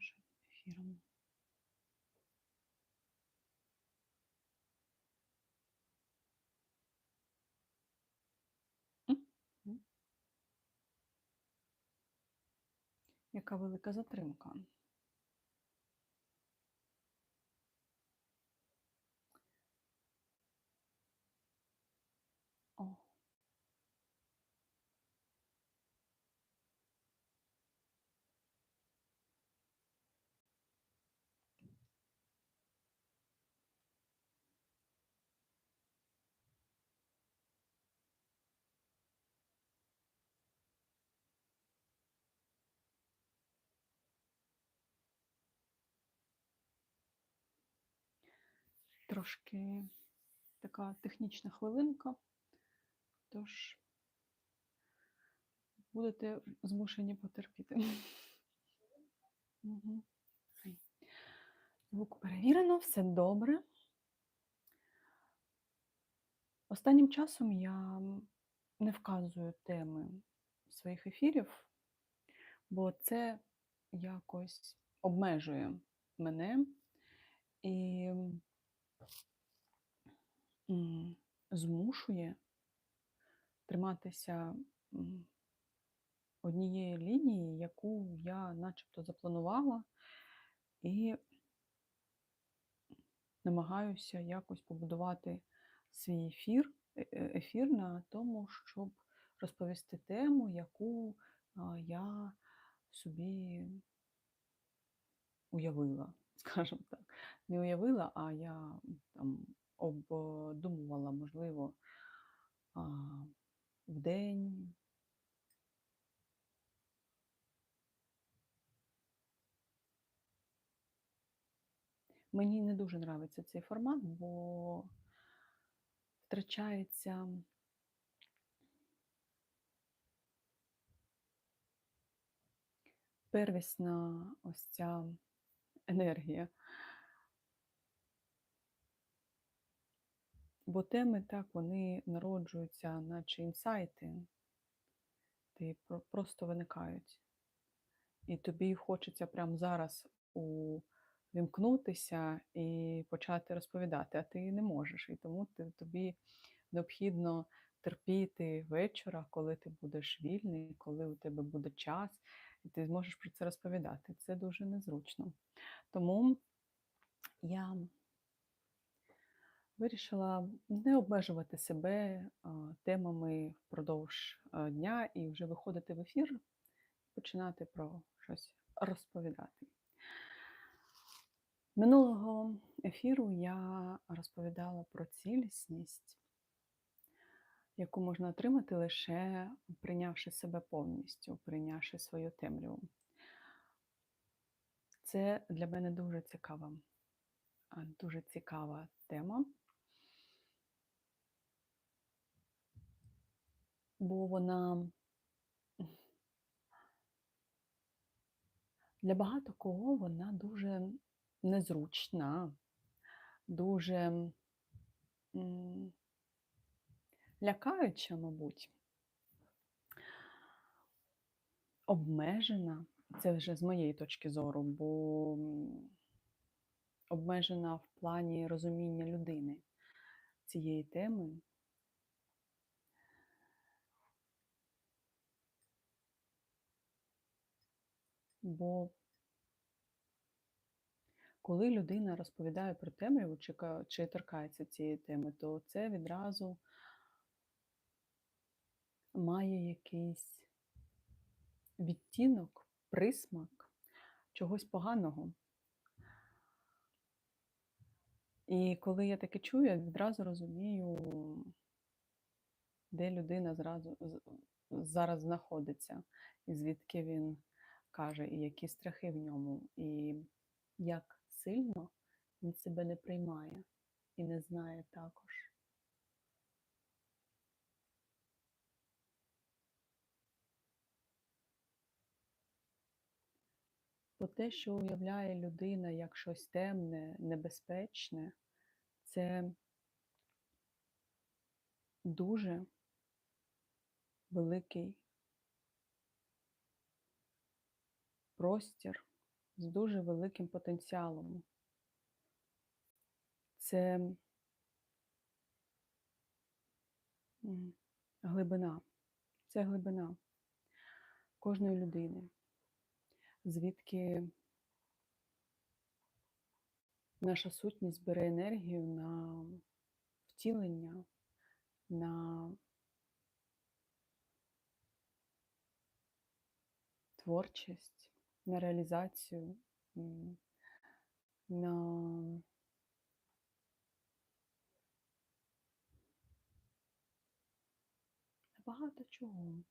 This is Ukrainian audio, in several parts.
нашим ефіром. Яка велика затримка? Трошки така технічна хвилинка, тож будете змушені потерпіти. Звук перевірено, все добре. Останнім часом я не вказую теми своїх ефірів, бо це якось обмежує мене і змушує триматися однієї лінії, яку я начебто запланувала, і намагаюся якось побудувати свій ефір, е- е- ефір на тому, щоб розповісти тему, яку я собі уявила, скажімо так. Не уявила, а я там обдумувала, можливо, в день. Мені не дуже нравиться цей формат, бо втрачається первісна ось ця енергія. Теми так, вони народжуються, наче інсайти, ти просто виникають. І тобі хочеться прямо зараз увімкнутися і почати розповідати, а ти не можеш. І тому ти, тобі необхідно терпіти вечора, коли ти будеш вільний, коли у тебе буде час, і ти зможеш про це розповідати. Це дуже незручно. Тому я вирішила не обмежувати себе темами впродовж дня і вже виходити в ефір, починати про щось розповідати. Минулого ефіру я розповідала про цілісність, яку можна отримати лише прийнявши себе повністю, прийнявши свою темряву. Це для мене дуже цікава, дуже цікава тема, бо вона для багато кого вона дуже незручна, дуже лякаюча, мабуть, обмежена. Це вже з моєї точки зору, бо обмежена в плані розуміння людини цієї теми. Бо коли людина розповідає про темряву чи, чи торкається цієї теми, то це відразу має якийсь відтінок, присмак чогось поганого. І коли я таке чую, я відразу розумію, де людина зразу, зараз знаходиться, і звідки він каже, і які страхи в ньому, і як сильно він себе не приймає і не знає також. Бо те, що уявляє людина як щось темне, небезпечне, це дуже великий простір з дуже великим потенціалом. Це глибина. Це глибина кожної людини, звідки наша сутність бере енергію на втілення, на творчість, на реалізацію, на багато чого.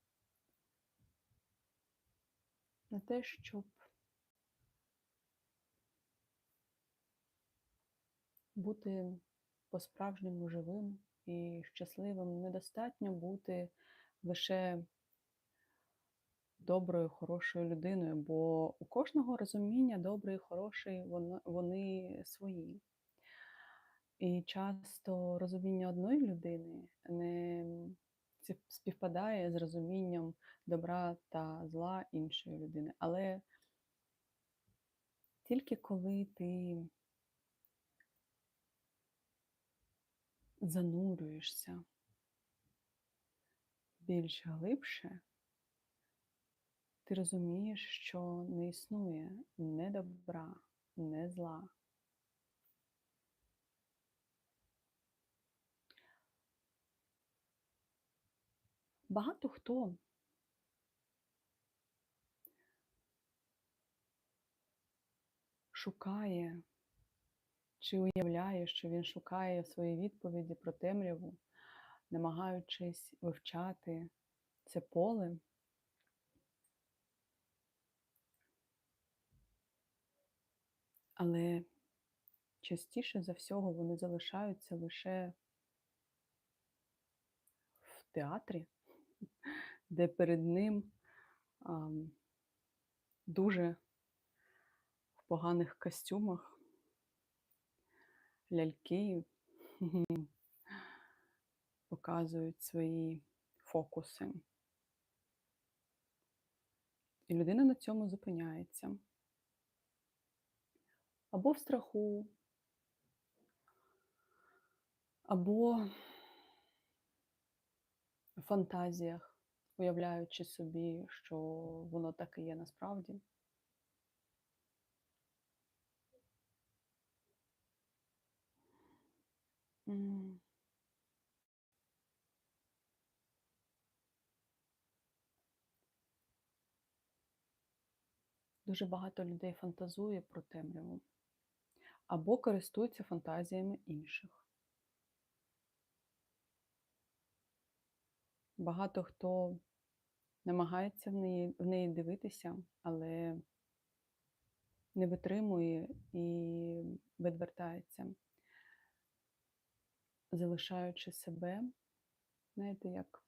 На те, щоб бути по-справжньому живим і щасливим. Недостатньо бути лише доброю, хорошою людиною, бо у кожного розуміння добрий і хороший вони свої. І часто розуміння одної людини не співпадає з розумінням добра та зла іншої людини. Але тільки коли ти занурюєшся більш глибше, ти розумієш, що не існує не добра, не зла. Багато хто шукає чи уявляє, що він шукає свої відповіді про темряву, намагаючись вивчати це поле. Але частіше за всього вони залишаються лише в театрі, де перед ним ам, дуже в поганих костюмах ляльки показують свої фокуси. І людина на цьому зупиняється. Або в страху, або в фантазіях, уявляючи собі, що воно так і є насправді. Дуже багато людей фантазує про темряву або користуються фантазіями інших. Багато хто намагається в неї, в неї дивитися, але не витримує і відвертається, залишаючи себе, знаєте, як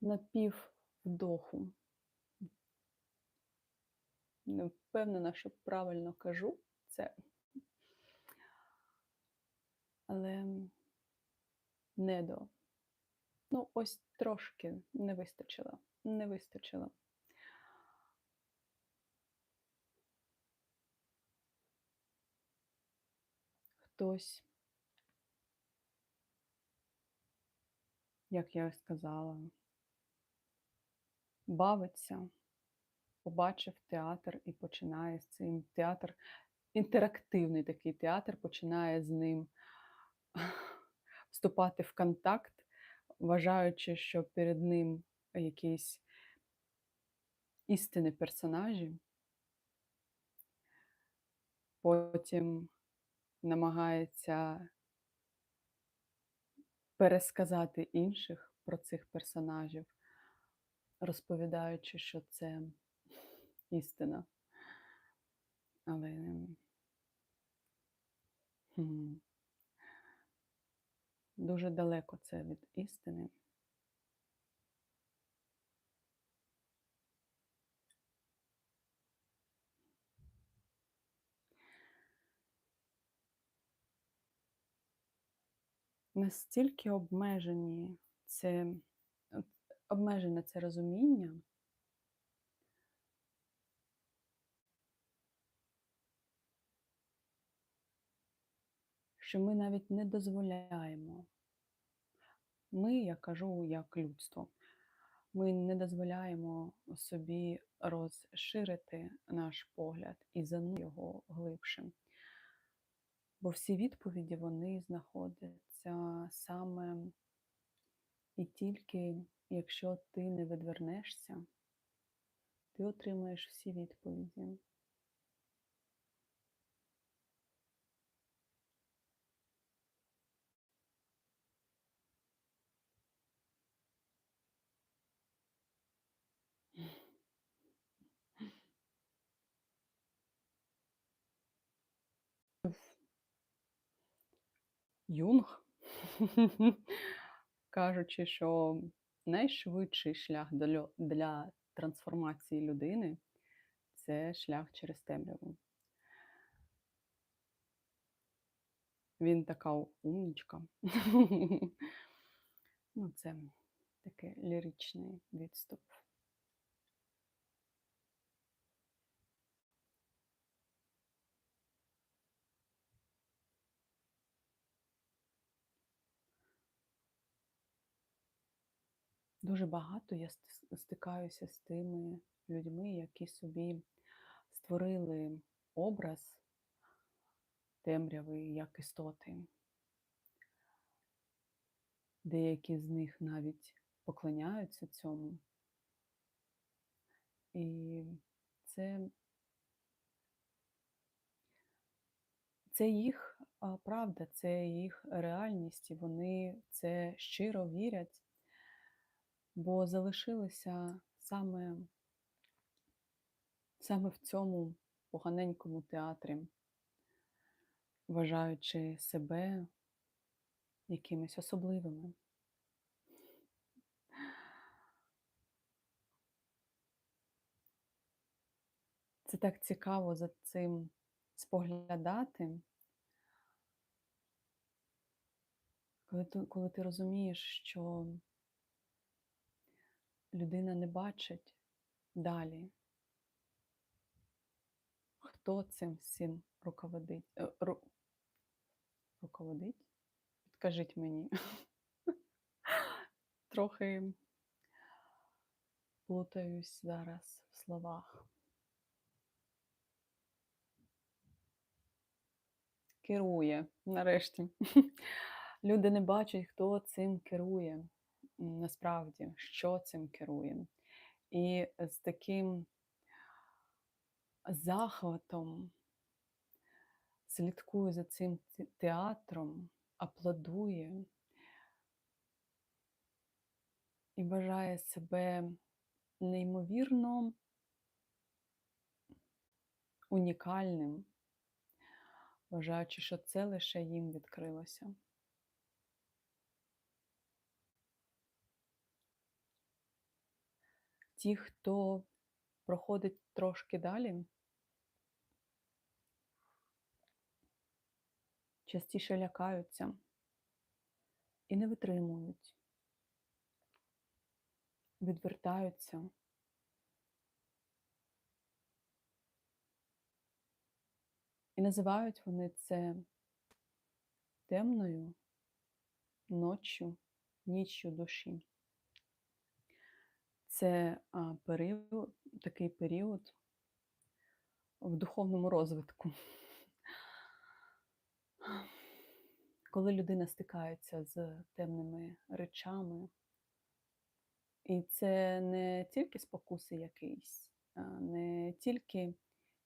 напів вдоху. Не впевнена, що правильно кажу це. Але не до. Ну, ось трошки не вистачило. Не вистачило. Хтось, як я сказала, бавиться, побачив театр і починає з цим театр, інтерактивний такий театр, починає з ним вступати в контакт, вважаючи, що перед ним якісь істинні персонажі, потім намагається пересказати інших про цих персонажів, розповідаючи, що це істина. Але хм, дуже далеко це від істини. Настільки обмежені це обмежене це розуміння, що ми навіть не дозволяємо. Ми, я кажу, як людство, ми не дозволяємо собі розширити наш погляд і занурити його глибше. Бо всі відповіді вони знаходяться саме і тільки якщо ти не відвернешся, ти отримаєш всі відповіді. Юнг, кажучи, що найшвидший шлях для, трансформації людини це шлях через темряву. Він така умнічка. Ну, це такий ліричний відступ. Дуже багато я стикаюся з тими людьми, які собі створили образ темряви як істоти. Деякі з них навіть поклоняються цьому. І це, це їх правда, це їх реальність, і вони це щиро вірять, бо залишилися саме, саме в цьому поганенькому театрі, вважаючи себе якимись особливими. Це так цікаво за цим споглядати, коли ти, коли ти розумієш, що людина не бачить далі, хто цим всім руководить. е, ру- Руководить? Підкажіть мені. Трохи плутаюсь зараз в словах. Керує, нарешті. Люди не бачать, хто цим керує, насправді, що цим керує. І з таким захватом слідкує за цим театром, аплодує і вважає себе неймовірно унікальним, вважаючи, що це лише їм відкрилося. Ті, хто проходить трошки далі, частіше лякаються і не витримують, відвертаються. І називають вони це темною ноччю, ніччю душі. Це період, такий період в духовному розвитку. Коли людина стикається з темними речами, і це не тільки спокуси якісь, не тільки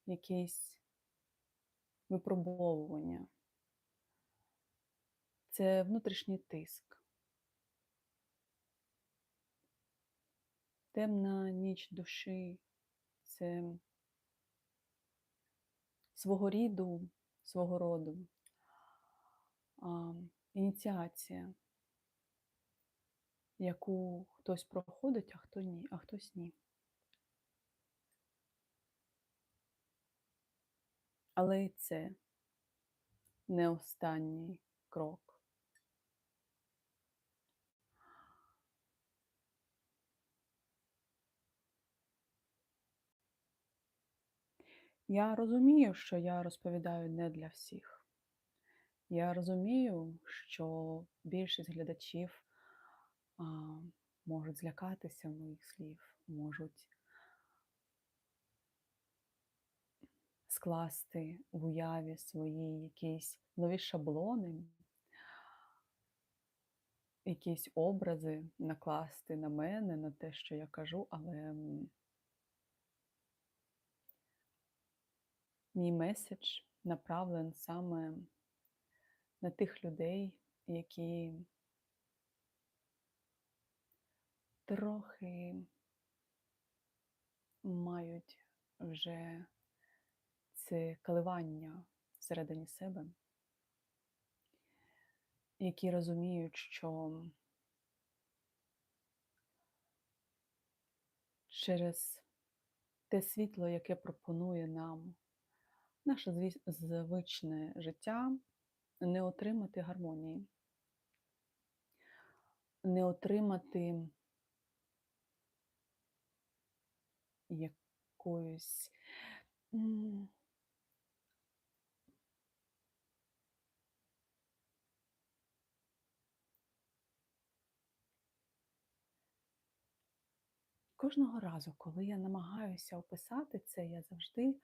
якісь випробовування, це внутрішній тиск. Темна ніч душі це свого ріду, свого роду а, ініціація, яку хтось проходить, а хто ні, а хтось ні. Але і це не останній крок. Я розумію, що я розповідаю не для всіх. Я розумію, що більшість глядачів а, можуть злякатися моїх слів, можуть скласти в уяві свої якісь нові шаблони, якісь образи накласти на мене, на те, що я кажу, але мій меседж направлен саме на тих людей, які трохи мають вже це коливання всередині себе, які розуміють, що через те світло, яке пропонує нам наше звичне життя, не отримати гармонії, не отримати якоїсь Кожного разу, коли я намагаюся описати це, я завжди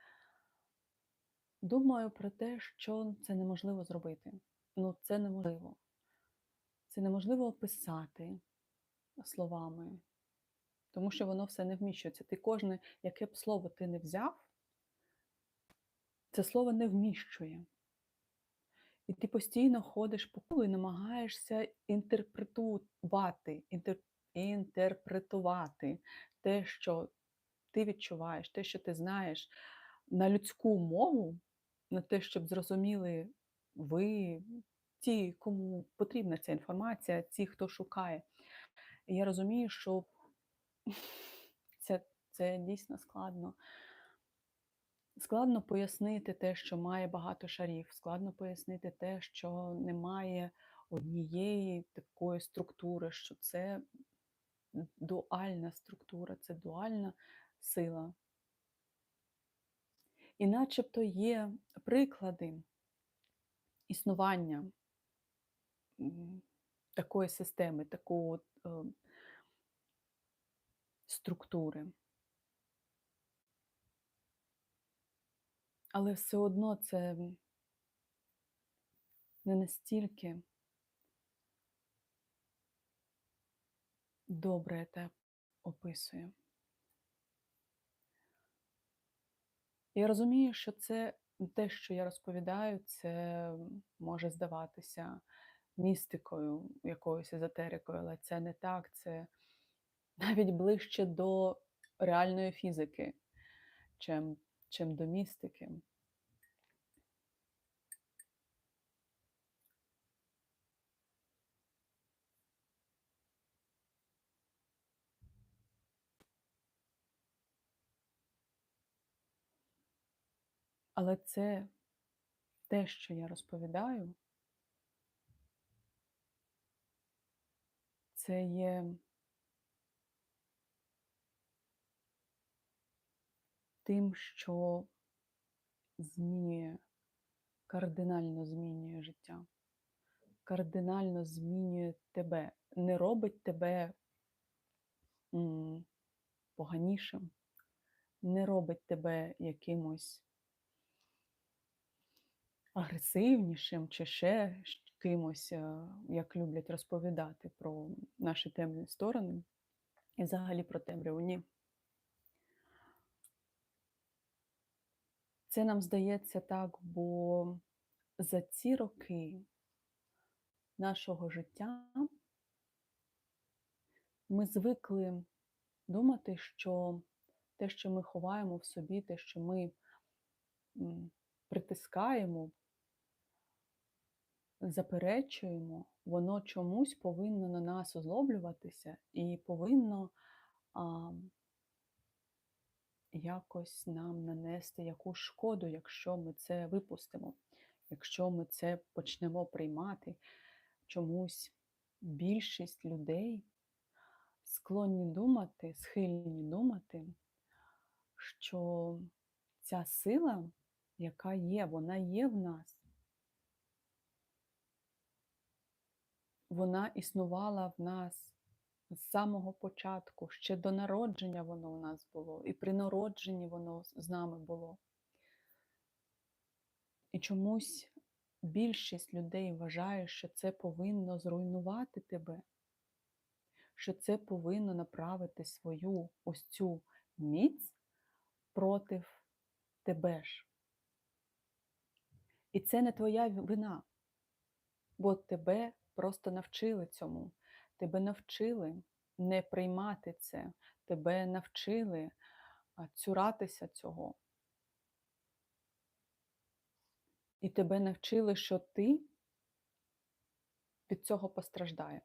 думаю про те, що це неможливо зробити. Ну, це неможливо. Це неможливо описати словами, тому що воно все не вміщується. Ти кожне, яке б слово ти не взяв, це слово не вміщує. І ти постійно ходиш по колу і намагаєшся інтерпретувати, інтер, інтерпретувати те, що ти відчуваєш, те, що ти знаєш, на людську мову, на те, щоб зрозуміли ви, ті, кому потрібна ця інформація, ті, хто шукає. Я розумію, що це, це дійсно складно. Складно пояснити те, що має багато шарів, складно пояснити те, що немає однієї такої структури, що це дуальна структура, це дуальна сила. І начебто є приклади існування такої системи, такої е, структури. Але все одно це не настільки добре це описує. Я розумію, що це те, що я розповідаю, це може здаватися містикою, якоюсь езотерикою, але це не так, це навіть ближче до реальної фізики, чим, чим до містики. Але це те, що я розповідаю, це є тим, що змінює, кардинально змінює життя, кардинально змінює тебе, не робить тебе поганішим, не робить тебе якимось агресивнішим чи ще кимось, е, як люблять розповідати про наші темні сторони і взагалі про темряву. Ні. Це нам здається так, бо за ці роки нашого життя ми звикли думати, що те, що ми ховаємо в собі, те, що ми притискаємо, заперечуємо, воно чомусь повинно на нас озлоблюватися і повинно а, якось нам нанести якусь шкоду, якщо ми це випустимо, якщо ми це почнемо приймати, чомусь більшість людей склонні думати, схильні думати, що ця сила, яка є, вона є в нас. Вона існувала в нас з самого початку, ще до народження воно у нас було, і при народженні воно з нами було. І чомусь більшість людей вважає, що це повинно зруйнувати тебе, що це повинно направити свою ось цю міць проти тебе ж. І це не твоя вина, бо тебе просто навчили цьому, тебе навчили не приймати це, тебе навчили цюратися цього. І тебе навчили, що ти від цього постраждаєш.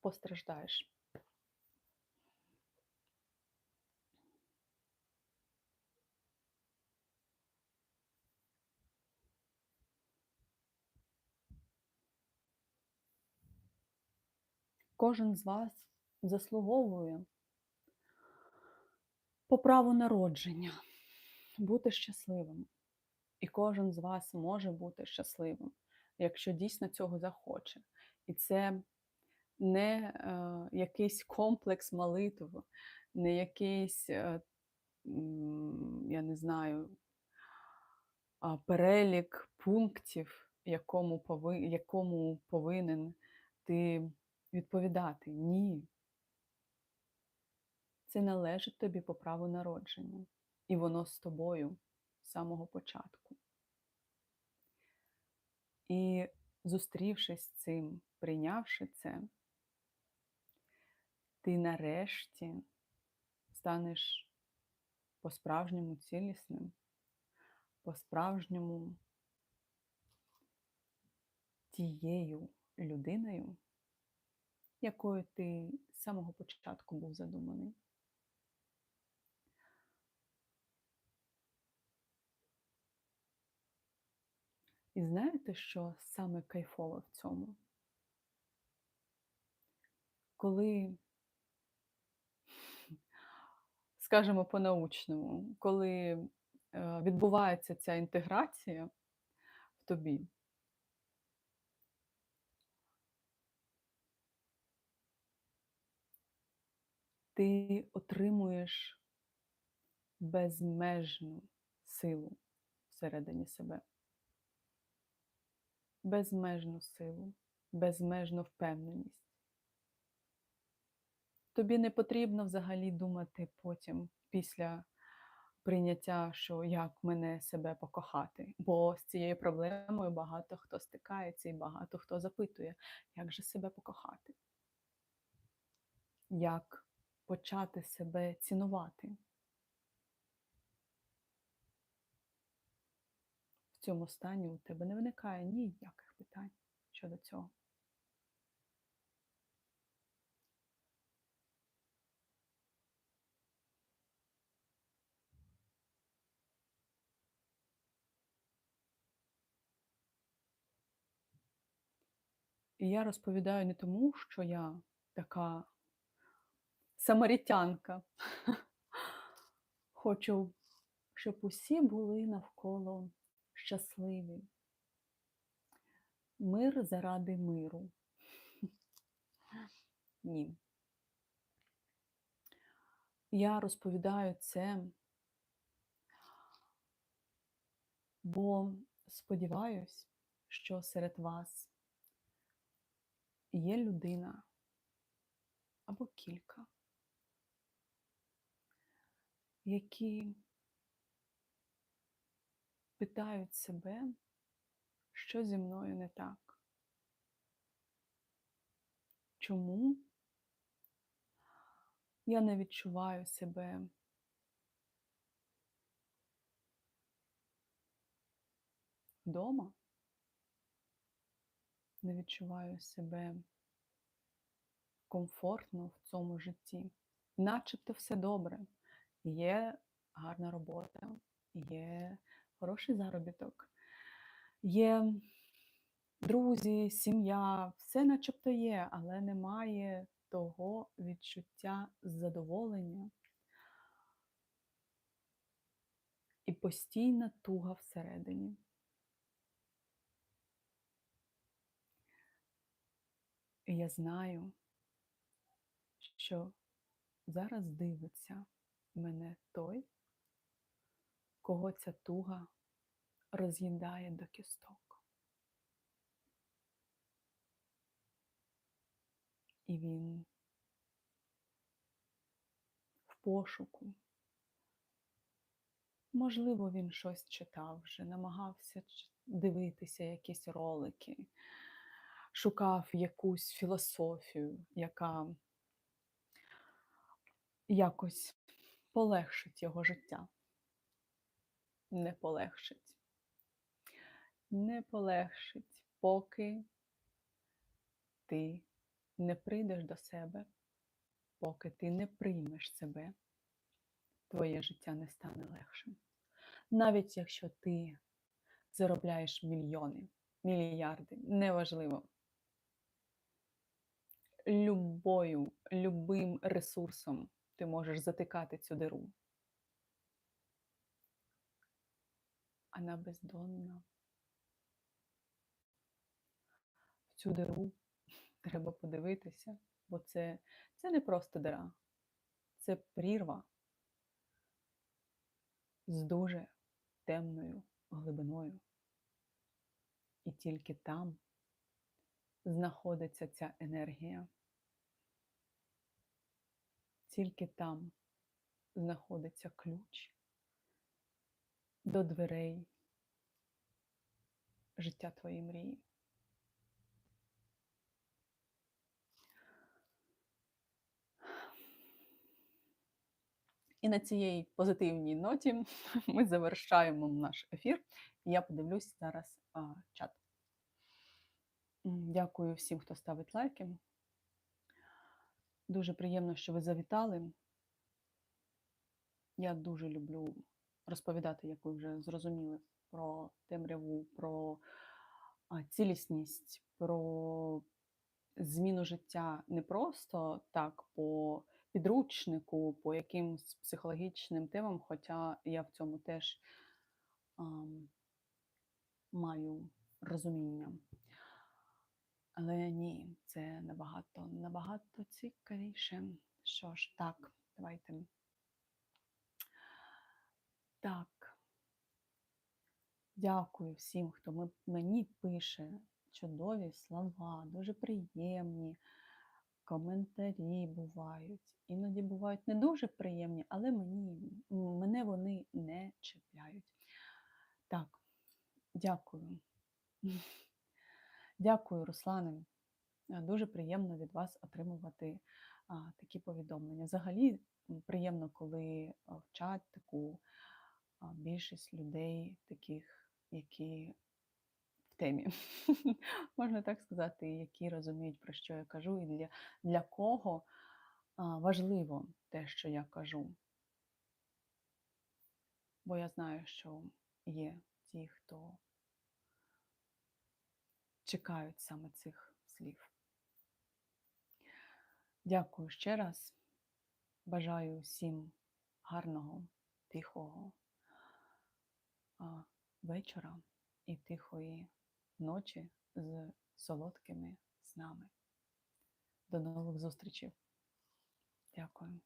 постраждаєш. Кожен з вас заслуговує по праву народження бути щасливим. І кожен з вас може бути щасливим, якщо дійсно цього захоче. І це не е, якийсь комплекс молитв, не якийсь, е, я не знаю, перелік пунктів, якому, пови, якому повинен ти відповідати. Ні. Це належить тобі по праву народження. І воно з тобою з самого початку. І зустрівшись з цим, прийнявши це, ти нарешті станеш по-справжньому цілісним, по-справжньому тією людиною, якою ти з самого початку був задуманий. І знаєте, що саме кайфове в цьому? Коли, скажімо по-научному, коли е, відбувається ця інтеграція в тобі, ти отримуєш безмежну силу всередині себе безмежну силу, безмежну впевненість. Тобі не потрібно взагалі думати потім, після прийняття, що як мене себе покохати. Бо з цією проблемою багато хто стикається і багато хто запитує, як же себе покохати, як почати себе цінувати. В цьому стані у тебе не виникає ніяких питань щодо цього. І я розповідаю не тому, що я така самарітянка. Хочу, щоб усі були навколо щасливі. Мир заради миру. Ні. Я розповідаю це, бо сподіваюсь, що серед вас є людина або кілька, які питають себе, що зі мною не так. Чому я не відчуваю себе вдома, не відчуваю себе комфортно в цьому житті, начебто все добре. Є гарна робота, є хороший заробіток, є друзі, сім'я, все начебто є, але немає того відчуття задоволення і постійна туга всередині. І я знаю, що зараз дивиться мене той, кого ця туга роз'їдає до кісток. І він в пошуку. Можливо, він щось читав вже, намагався дивитися якісь ролики, шукав якусь філософію, яка якось полегшить його життя. Не полегшить. Не полегшить, поки ти не прийдеш до себе, поки ти не приймеш себе, твоє життя не стане легшим. Навіть якщо ти заробляєш мільйони, мільярди, неважливо. Любою, любим ресурсом ти можеш затикати цю диру. Вона бездонна. В цю диру треба подивитися, бо це, це не просто дира, це прірва з дуже темною глибиною. І тільки там знаходиться ця енергія. Тільки там знаходиться ключ до дверей життя твоєї мрії. І на цій позитивній ноті ми завершаємо наш ефір. Я подивлюсь зараз а, чат. Дякую всім, хто ставить лайки. Дуже приємно, що ви завітали. Я дуже люблю розповідати, як ви вже зрозуміли, про темряву, про цілісність, про зміну життя не просто так по підручнику, по якимсь психологічним темам, хоча я в цьому теж а, маю розуміння. Але ні, це набагато, набагато цікавіше. Що ж, так, давайте. Так. Дякую всім, хто мені пише чудові слова, дуже приємні коментарі бувають. Іноді бувають не дуже приємні, але мені, мене вони не чіпляють. Так, дякую. Дякую, Руслане. Дуже приємно від вас отримувати такі повідомлення. Взагалі приємно, коли вчать таку а, більшість людей, таких, які в темі, можна так сказати, які розуміють, про що я кажу, і для, для кого важливо те, що я кажу. Бо я знаю, що є ті, хто чекають саме цих слів. Дякую ще раз. Бажаю всім гарного, тихого вечора і тихої ночі з солодкими снами. До нових зустрічей. Дякую.